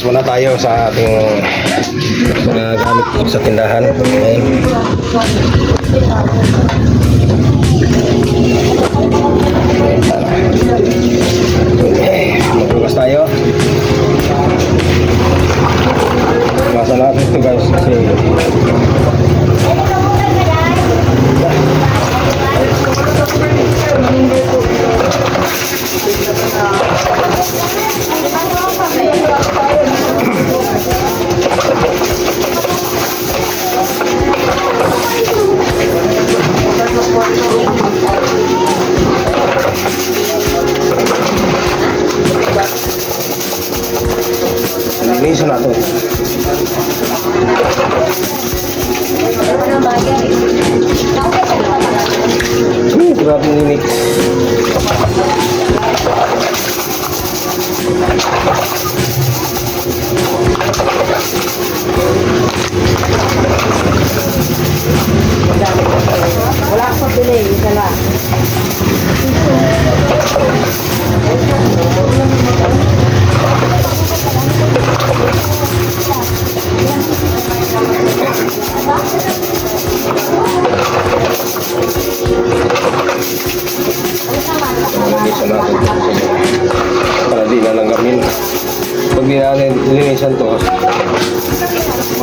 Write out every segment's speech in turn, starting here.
Linis muna tayo sa ating mga gamit po sa tindahan. Ayan. Okay, magbukas tayo. Masa natin ito guys kasi grabe init.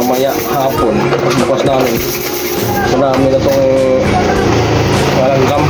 Mamaya hapon, bukas namin, marami na itong walanggam.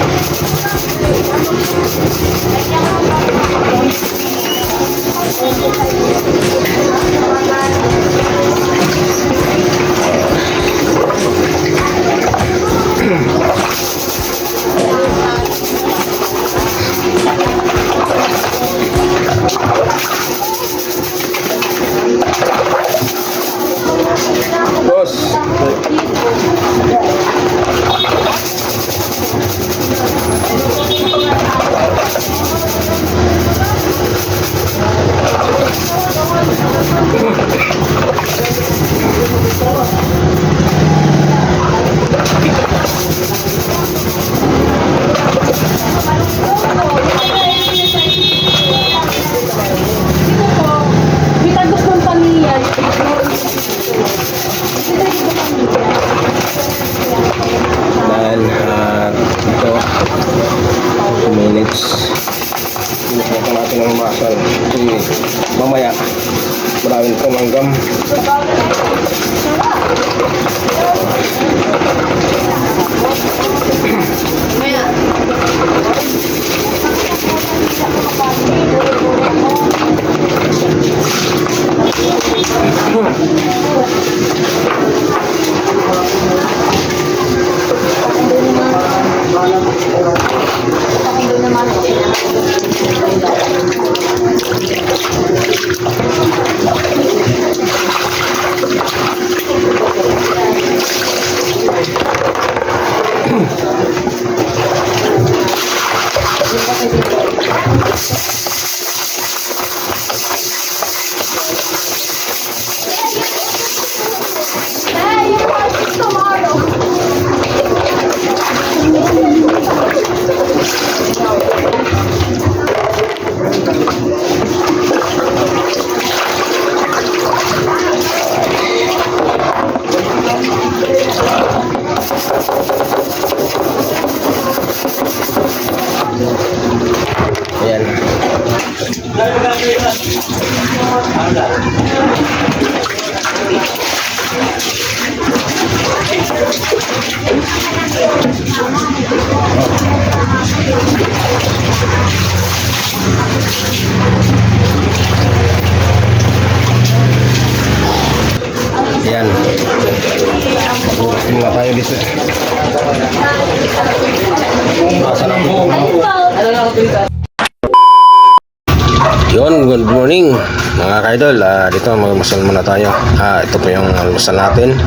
Yun, good morning mga kaidol. Ah, dito magmasal muna tayo. Ah, ito po yung almusal natin.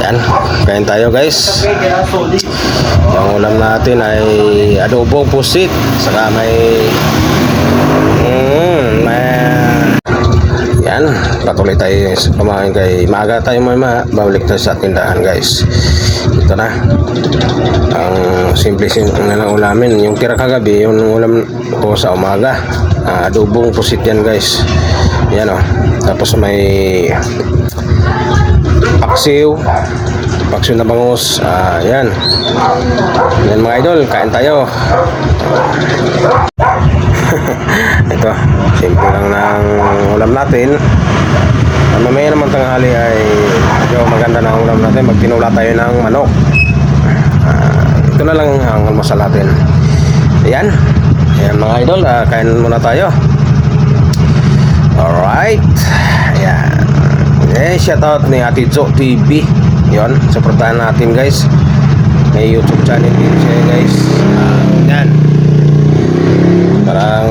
Yan, kain tayo guys. Yung ulam natin ay adobong pusit. Saka may yan, patuloy tayo kumain kay maaga tayo may ma babalik tayo sa tindahan guys. Ito na. Ang simple simple na lang ulamin. Yung tira kagabi, yung ulam ko sa umaga. Ah, adobong pusit yan guys. Yan o. Tapos may paksiw. Paksiw na bangus. Ah, yan. Yan mga idol, kain tayo. Ito, simple lang ng ulam natin. Mamaya naman tanghali ay medyo maganda na ang ulam natin. Magtinula tayo ng manok. Ah, ito na lang ang almusal natin. Ayan. Ayan mga idol, ah, kain muna tayo. Alright. Ayan. Eh, shoutout ni Ate Jo TV. Yon, supportahan natin guys. May YouTube channel din siya guys. Ah, yan parang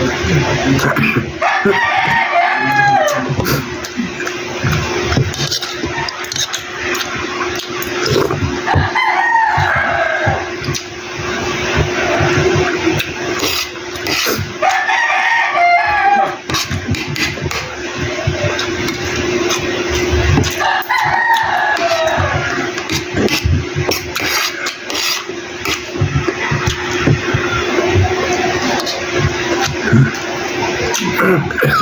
Thank you.